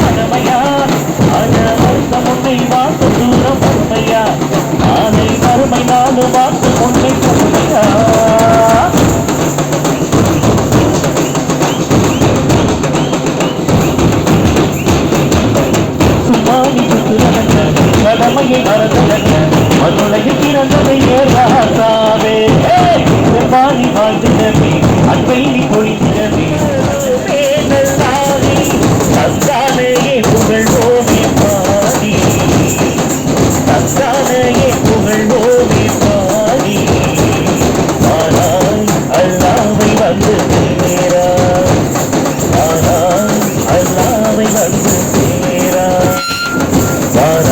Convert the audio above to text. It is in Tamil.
மனமையா ஆனவர்த்த முன்னை வாக்கு தூரம் பொறுமையா ஆனை வறுமை நாலு வாக்கு முன்னை பொறுமையா கடமையை மறந்தன மறுளையில் பிறந்ததை ஏறாதாவே Bye.